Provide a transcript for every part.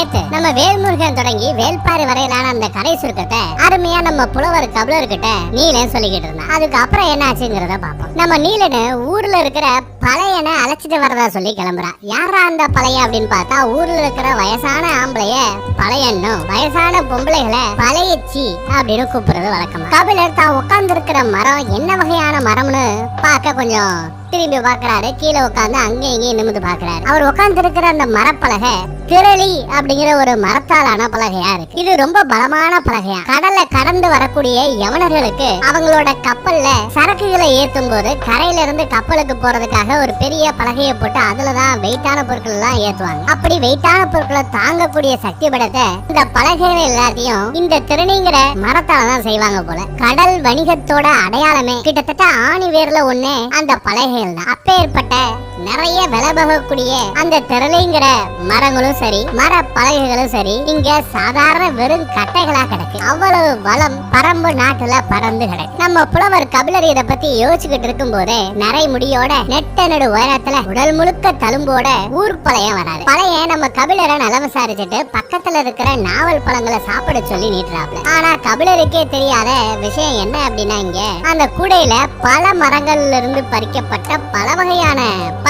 நேத்து நம்ம வேல்முருகன் தொடங்கி வேல்பாரி வரையிலான அந்த கதை சுருக்கத்தை அருமையா நம்ம புலவர் கபலர் கிட்ட நீலன் சொல்லிக்கிட்டு இருந்தான். அதுக்கு அப்புறம் என்ன ஆச்சுங்கிறத பார்ப்போம். நம்ம நீலனு ஊர்ல இருக்கிற பழையனை அழைச்சிட்டு வரதா சொல்லி கிளம்புறான் யாரா அந்த பழைய அப்படின்னு பார்த்தா ஊர்ல இருக்கிற வயசான ஆம்பளைய பழையன்னும் வயசான பொம்பளைகளை பழையச்சி அப்படின்னு கூப்பிடுறது வழக்கம். கபிலர் தான் உட்கார்ந்து இருக்கிற மரம் என்ன வகையான மரம்னு பார்க்க கொஞ்சம் திரும்பி பாக்குறாரு கீழே உட்கார்ந்து அங்கே இங்கேயும் நிமிந்து பாக்குறாரு அவர் உட்கார்ந்து இருக்கிற அந்த மரப்பலகை திரளி அப்படிங்கிற ஒரு மரத்தாலான பலகையா இருக்கு. இது ரொம்ப பலமான பலகையா. கடல்ல கடந்து வரக்கூடிய யவனர்களுக்கு அவங்களோட கப்பல்ல சரக்குகளை ஏத்தும் போது கரையில இருந்து கப்பலுக்கு போறதுக்காக ஒரு பெரிய பலகையை போட்டு அதுலதான் வெயிட்டான பொருட்கள் எல்லாம் ஏத்துவாங்க. அப்படி வெயிட்டான பொருட்களை தாங்கக்கூடிய சக்தி படத்தை இந்த பலகைகள் எல்லாத்தையும் இந்த திருணிங்கிற மரத்தால தான் செய்வாங்க போல. கடல் வணிகத்தோட அடையாளமே கிட்டத்தட்ட ஆணி வேர்ல ஒண்ணு அந்த பலகை தான் அப்பேற்பட்ட நிறைய விலை போகக்கூடிய அந்த திரளைங்கிற மரங்களும் சரி மர பலகைகளும் சரி இங்க சாதாரண வெறும் கட்டைகளா கிடக்கு. அவ்வளவு வளம் பரம்பு நாட்டுல பறந்து கிடக்கு. நம்ம புலவர் கபிலர் இத பத்தி யோசிச்சுக்கிட்டு இருக்கும் போதே நிறை முடியோட நெட்ட நடு உயரத்துல உடல் முழுக்க தழும்போட ஊர் பழையம் வராது. பழைய நம்ம கபிலரை நலம் விசாரிச்சுட்டு பக்கத்துல இருக்கிற நாவல் பழங்களை சாப்பிட சொல்லி நீட்டுறாப்ல. ஆனா கபிலருக்கே தெரியாத விஷயம் என்ன அப்படின்னா இங்க அந்த கூடையில பல மரங்கள்ல இருந்து பறிக்கப்பட்ட பல வகையான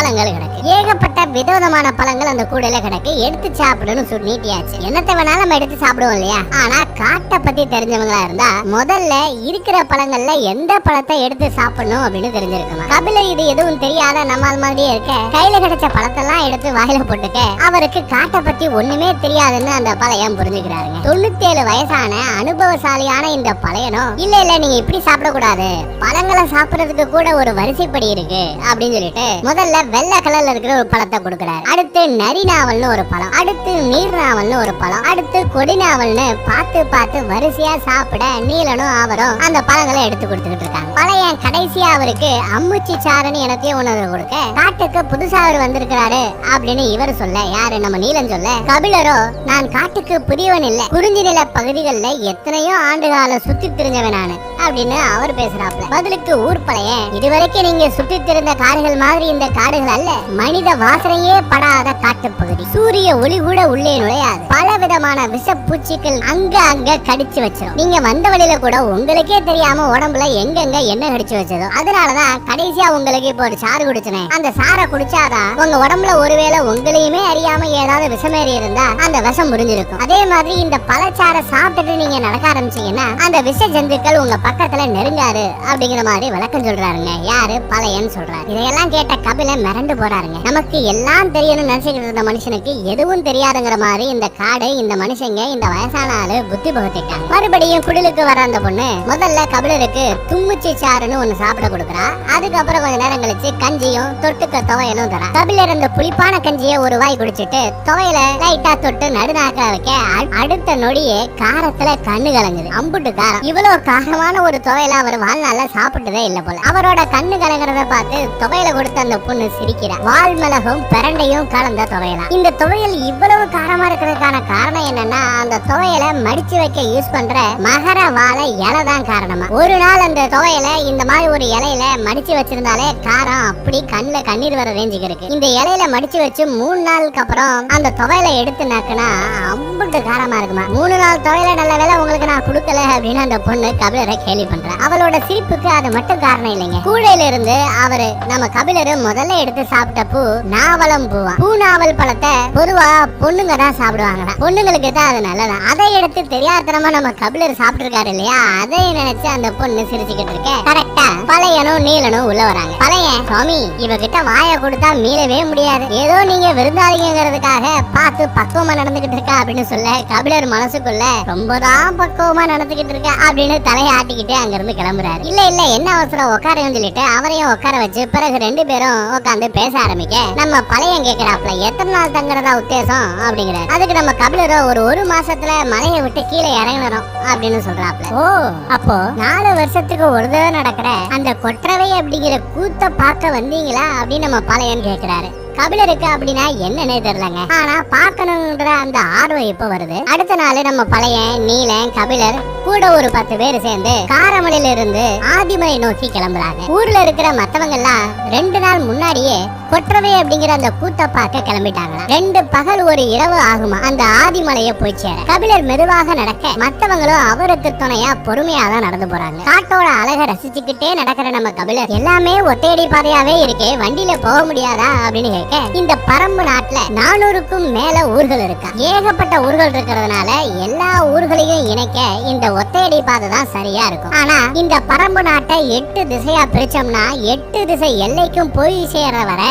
பழங்கள் கிடக்கு. ஏகப்பட்ட விதவிதமான பழங்கள் அந்த கூடையில கிடக்கு. எடுத்து சாப்பிடணும் சொல்லி நீட்டியாச்சு. என்னத்தை வேணாலும் நம்ம எடுத்து சாப்பிடுவோம் இல்லையா? ஆனா காட்டை பத்தி தெரிஞ்சவங்களா இருந்தா முதல்ல இருக்கிற பழங்கள்ல எந்த பழத்தை எடுத்து சாப்பிடணும் அப்படின்னு தெரிஞ்சிருக்கணும் கபில இது எதுவும் தெரியாத நம்மால் மாதிரியே இருக்க கையில கிடைச்ச பழத்தெல்லாம் எடுத்து வாயில போட்டுக்க அவருக்கு காட்டை பத்தி ஒண்ணுமே தெரியாதுன்னு அந்த பழையன் புரிஞ்சுக்கிறாருங்க? தொண்ணூத்தி ஏழு வயசான அனுபவசாலியான இந்த பழையனும் இல்ல இல்ல நீங்க இப்படி சாப்பிடக்கூடாது. பழங்களை சாப்பிடுறதுக்கு கூட ஒரு வரிசைப்படி இருக்கு அப்படின்னு சொல்லிட்டு முதல்ல வெள்ளை கலர்ல இருக்கிற ஒரு பழத்தை கொடுக்குறாரு. அடுத்து நரி நாவல்னு ஒரு பழம் அடுத்து நீர் நாவல்னு ஒரு பழம் அடுத்து கொடி நாவல்னு பார்த்து பார்த்து வரிசையா சாப்பிட நீலனும் அவரும் அந்த பழங்களை எடுத்து கொடுத்துக்கிட்டு இருக்காங்க. பழைய கடைசியா அவருக்கு அம்முச்சி சாருன்னு எனக்கே உணவு கொடுக்க காட்டுக்கு புதுசா அவர் வந்திருக்கிறாரு அப்படின்னு இவர் சொல்ல யாரு? நம்ம நீலன் சொல்ல கபிலரோ நான் காட்டுக்கு புதியவன் இல்ல. குறிஞ்சி நில பகுதிகளில் எத்தனையோ ஆண்டு காலம் சுத்தி திரிஞ்சவன் நானு அப்படின்னு அவர் பேசுறாப்ல பதிலுக்கு ஊர் பழைய இதுவரைக்கும் நீங்க சுத்தி திரிந்த காடுகள் மாதிரி இந்த காடுகள் அல்ல. மனித வாசனையே படாத காட்டு பகுதி. சூரிய ஒளி கூட உள்ளே நுழையாது. பல விதமான விஷ பூச்சிகள் அங்க அங்க கடிச்சு வச்சிடும் நீங்க வந்த வழியில கூட உங்களுக்கே தெரியாம உடம்புல எங்கெங்க என்ன கடிச்சு வச்சதோ அதனாலதான் கடைசியா உங்களுக்கு இப்போ ஒரு சாறு குடிச்சனே. அந்த சாரை குடிச்சாதான் உங்க உடம்புல ஒருவேளை உங்களையுமே அறியாம ஏதாவது விஷமேறி இருந்தா அந்த விஷம் முறிஞ்சிருக்கும். அதே மாதிரி இந்த பழச்சாரை சாப்பிட்டுட்டு நீங்க நடக்க ஆரம்பிச்சீங்கன்னா அந்த விஷ ஜந்துக்கள் உங்க பக்கத்துல நெருங்காரு அப்படிங்கிற மாதிரி விளக்கம் சொல்றாருங்க. யாரு? பழையன்னு சொல்றாரு. இதையெல்லாம் கேட்ட கபில மிரண்டு போறாருங்க. நமக்கு எல்லாம் தெரியணும்னு நினைச்சுக்கிட்டு இருந்த மனுஷனுக்கு எதுவும் தெரியாதுங்கிற மாதிரி இந்த காடு இந்த மனுஷங்க இந்த வயசான ஆளு புத்தி புகட்டிட்டாங்க மறுபடியும் குடிலுக்கு வர அந்த பொண்ணு முதல்ல கபிலருக்கு தும்முச்சி சாறுன்னு ஒண்ணு சாப்பிட கொடுக்குறா. அதுக்கப்புறம் கொஞ்ச நேரம் கழிச்சு கஞ்சியும் தொட்டுக்க துவையலும் தரா. கபிலர் அந்த புளிப்பான கஞ்சியை ஒரு வாய் குடிச்சிட்டு துவையில லைட்டா தொட்டு நடுநாக்க வைக்க அடுத்த நொடியே காரத்துல கண்ணு கலங்குது. அம்புட்டு காரம். இவ்வளவு காரமான ஒரு துவையில அவர் வாழ்நாள சாப்பிட்டதே இல்ல போல. அவரோட கண்ணு கலங்குறத பார்த்து துவையில கொடுத்த அந்த பொண்ணு சிரிக்கிறா. வால் மிளகும் பிரண்டையும் கலந்த துவையலாம் இந்த துவையல் இவ்வளவு காரமா இருக்கிறதுக்கான காரணம் என்னன்னா அந்த துவையல மடிச்சு வைக்க யூஸ் பண்ற மகர வாழை இலை தான் காரணமா. ஒரு நாள் அந்த துவையில இந்த மாதிரி ஒரு இலையில மடிச்சு வச்சிருந்தாலே காரம் அப்படி கண்ணுல கண்ணீர் வர ரேஞ்சுக்கு இருக்கு. இந்த இலையில மடிச்சு வச்சு மூணு நாளுக்கு அப்புறம் அந்த துவையில எடுத்து நக்குனா அம்புட்டு காரமா இருக்குமா. மூணு நாள் துவையில நல்ல வேலை உங்களுக்கு நான் கொடுக்கல அப்படின்னு அந்த பொண்ணு கபிலரை கேள்வி பண்ற. அவளோட சிரிப்புக்கு அது மட்டும் காரணம் இல்லைங்க. கூடையில இருந்து அவரு நம்ம கபிலரு முதல்ல எடுத்து சாப்பிட்ட பூ நாவலம் பூவா. பூ நாவல் பழத்தை பொதுவா பொண்ணுங்க தான் சாப்பிடுவாங்க பொண்ணுங்களுக்கு தான் அது நல்லதா? அதை எடுத்து தெரியாதனமா நம்ம கபிலர் சாப்பிட்டுருக்காரு இல்லையா? அதை நினைச்சு அந்த பொண்ணு சிரிச்சுக்கிட்டு இருக்க. கரெக்டா பழையனும் நீலனும் உள்ள வராங்க. பழைய சுவாமி இவகிட்ட வாயை கொடுத்தா மீளவே முடியாது. ஏதோ நீங்க விருந்தாளிங்கிறதுக்காக பார்த்து பக்குவமா நடந்துகிட்டு இருக்கா அப்படின்னு சொல்ல கபிலர் மனசுக்குள்ள ரொம்பதான் பக்குவமா நடந்துகிட்டு இருக்க அப்படின்னு தலையை ஆட்டிக்கிட்டு அங்க இருந்து கிளம்புறாரு. இல்ல இல்ல என்ன அவசரம்? உட்காருன்னு சொல்லிட்டு அவரையும் உட்கார வச்சு பிறகு ரெண்டு பேரும் உட்காந்து பேச ஆரம்பிக்க நம்ம பழைய கேக்குறாப்ல எத்தனை நாள் தங்குறதா உத்தேசம்? அப்படிங்கிறாரு. அதுக்கு நம்ம கபிலரோ ஒரு ஒரு மாசத்துல மலையை விட்டு கீழே இறங்கினோம் அப்படின்னு சொல்றாப்ல. ஓ. அப்போ நாலு வருஷத்துக்கு ஒரு தடவை நடக்கிற அந்த கொற்றவை அப்படிங்கிற கூத்த பார்க்க வந்தீங்களா அப்படின்னு நம்ம பழையன் கேக்குறாரு. கபிலருக்கு அப்படின்னா என்னன்னே தெரியலங்க. ஆனா பார்க்கணுன்ற அந்த ஆர்வம் இப்ப வருது. அடுத்த நாள் நம்ம பழைய நீலன் கபிலர் கூட ஒரு பத்து பேர் சேர்ந்து காரமலையில இருந்து ஆதிமலை நோக்கி கிளம்புறாங்க. ஊர்ல இருக்கிற மத்தவங்க எல்லாம் ரெண்டு நாள் முன்னாடியே கொற்றவை அப்படிங்கிற அந்த கூத்த பார்க்க கிளம்பிட்டாங்களா ரெண்டு பகல் ஒரு இரவு ஆகுமா? அந்த ஆதிமலையை போய் சேர. கபிலர் மெதுவாக நடக்க மத்தவங்களும் அவருக்கு துணையா பொறுமையா தான் நடந்து போறாங்க. காட்டோட அழக ரசிச்சுக்கிட்டே நடக்கிற நம்ம கபிலர் எல்லாமே ஒத்தையடி பாதையாவே இருக்கே வண்டியில போக முடியாதா? அப்படின்னு கேட்க இந்த பரம்பு நாட்டுல நானூறுக்கும் மேல ஊர்கள் இருக்கா? ஏகப்பட்ட ஊர்கள் இருக்கிறதுனால எல்லா ஊர்களையும் இணைக்க இந்த ஒத்தையடி பாதை தான் சரியா இருக்கும். ஆனா இந்த பரம்பு நாட்டை எட்டு திசையா பிரிச்சோம்னா எட்டு திசை எல்லைக்கும் போய் சேர்ற வரை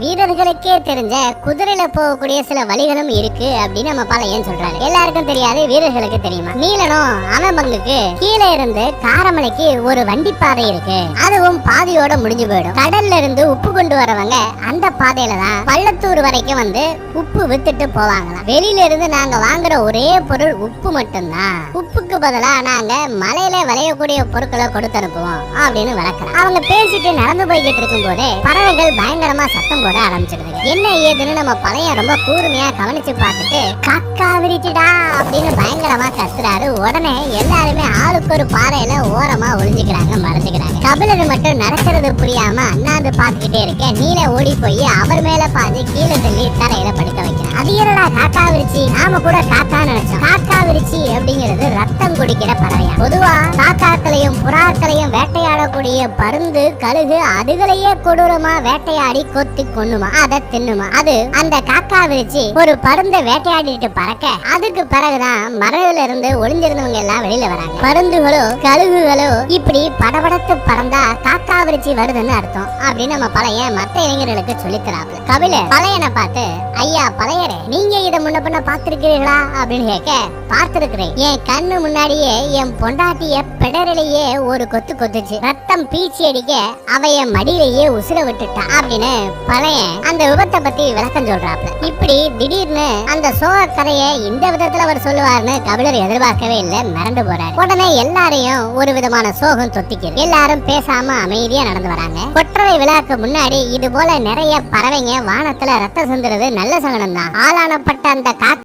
வீரர்களுக்கே தெரிஞ்ச குதிரையில போகக்கூடிய சில வழிகளும் இருக்கு அப்படின்னு நம்ம பழையன் சொல்றாரு. எல்லாருக்கும் தெரியாது வீரர்களுக்கு தெரியுமா? நீலனும் அனபங்குக்கு கீழே இருந்து காரமலைக்கு ஒரு வண்டி பாதை இருக்கு. அதுவும் பாதையோட முடிஞ்சு போயிடும். கடல்ல இருந்து உப்பு கொண்டு வரவங்க அந்த பாதையில தான் பள்ளத்தூர் வரைக்கும் வந்து உப்பு வித்துட்டு போவாங்களாம். வெளியில இருந்து நாங்க வாங்குற ஒரே பொருள் உப்பு மட்டும்தான். உப்புக்கு பதிலா நாங்க மலையில விளையக்கூடிய பொருட்களை கொடுத்து அனுப்புவோம் அப்படின்னு விளக்குறாங்க. அவங்க பேசிட்டு நடந்து போய்கிட்டு இருக்கும் போதே பறவைகள் பயங்கரமா சத்தம் போட ஆரம்பிச்சிடுது என்ன ஏதுன்னு நம்ம பழைய ரொம்ப கூர்மையா கவனிச்சு பார்த்துட்டு கக்கா விரிச்சுடா அப்படின்னு பயங்கரமா கத்துறாரு. உடனே எல்லாருமே ஆளுக்கு ஒரு பாறையில ஓரமா ஒளிஞ்சுக்கிறாங்க மறைஞ்சுக்கிறாங்க. கபிலர் மட்டும் நடக்கிறது புரியாம அண்ணாந்து பார்த்துக்கிட்டே இருக்க நீல ஓடி போய் அவர் மேல பாதி கீழே தள்ளி தரையில படுக்க வைக்கிறான் அது என்னடா காக்கா விரிச்சி? நாம கூட காக்கா நினைச்சோம். காக்கா விரிச்சி அப்படிங்கிறது ரத்தம் குடிக்கிற பறவையா? பொதுவா காக்காக்களையும் புறாக்களையும் வேட்டையாடக்கூடிய பருந்து கழுகு அதுகளையே கொடூரமா வேட்டையாடி கொத்தி கொண்ணுமா அதை தின்னுமா? அது அந்த காக்கா விரிச்சி ஒரு பருந்த வேட்டையாடிட்டு பறக்க அதுக்கு பிறகுதான் மரத்துல இருந்து ஒளிஞ்சிருந்தவங்க எல்லாம் வெளியில வராங்க. பருந்துகளோ கழுகுகளோ இப்படி படபடத்து பறந்தா காக்கா விரிச்சி வருதுன்னு அர்த்தம் அப்படின்னு நம்ம பழைய மத்த இளைஞர்களுக்கு சொல்லித்தராப்ல கபிலர் பழையனை பார்த்து ஐயா பழையரே நீங்க இதை முன்ன பண்ண பார்த்திருக்கிறீர்களா? அப்படின்னு கேட்க பார்த்திருக்கிறேன். என் கண்ணு முன்னாடியே என் பொண்டாட்டிய பிடரிலேயே ஒரு கொத்து கொத்துச்சு. ரத்தம் பீச்சி அடிக்க அவ என் மடியிலேயே உசுர விட்டுட்டான் அப்படின்னு பழைய அந்த விபத்தை பத்தி விளக்கம் சொல்றாப்ல. இப்படி திடீர்னு அந்த சோக கதையை இந்த விதத்துல அவர் சொல்லுவார்னு கபிலர் எதிர்பார்க்கவே இல்லை மிரண்டு போறாரு. உடனே எல்லாரையும் ஒரு விதமான சோகம் தொத்திக்கிறது எல்லாரும் பேசாம அமைதியா நடந்து வராங்க. கொற்றவை விழாக்கு முன்னாடி இது போல நிறைய பறவைங்க வானத்துல ரத்தம் சிந்துறது நல்ல சகனம் தான் ஆளானப்பட்ட அந்த காத்து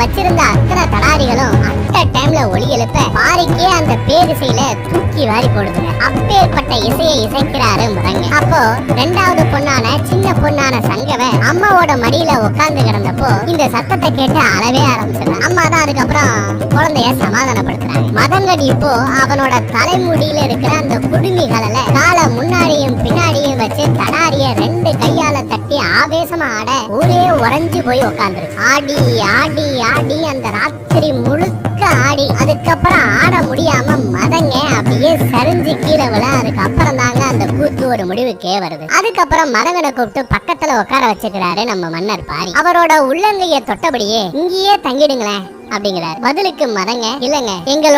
வச்சிருந்த அத்தனை தடாரிகளும் அந்த டைம்ல ஒளி எழுப்ப பாரிக்கே அந்த பேரிசையில தூக்கி வாரி போடுதுங்க. அப்பேற்பட்ட இசையை இசைக்கிறாரு முரங்க. அப்போ ரெண்டாவது பொண்ணான சின்ன பொண்ணான சங்கவ அம்மாவோட மடியில உட்கார்ந்து கிடந்தப்போ இந்த சத்தத்தை கேட்டு அழவே ஆரம்பிச்சிருந்தாங்க அம்மா தான் அதுக்கப்புறம் குழந்தைய சமாதானப்படுத்துறாங்க. மதங்கடி இப்போ அவனோட தலைமுடியில இருக்கிற அந்த குடுமிகளல காலை முன்னாடியும் பின்னாடியும் வச்சு தடாரிய ரெண்டு கையால தட்டி ஆவேசமா ஆட ஊரே உறைஞ்சு போய் உட்கார்ந்துருக்கு ஆடி ஆடி ஆடி அந்த ராத்திரி முழுக்க ஆடி அதுக்கப்புறம் ஆட முடியாம மதங்க அப்படியே சரிஞ்சு கீழே விழ அதுக்கப்புறம் தாங்க அந்த கூத்து ஒரு முடிவுக்கே வருது. அதுக்கப்புறம் மதங்கனை கூப்பிட்டு பக்கத்துல உட்கார வச்சுக்கிறாரு நம்ம மன்னர் பாரி. அவரோட உள்ளங்கைய தொட்டபடியே இங்கேயே தங்கிடுங்களேன் அப்படிங்கிறார். பதிலுக்கு மதங்க இல்லங்க எங்களோட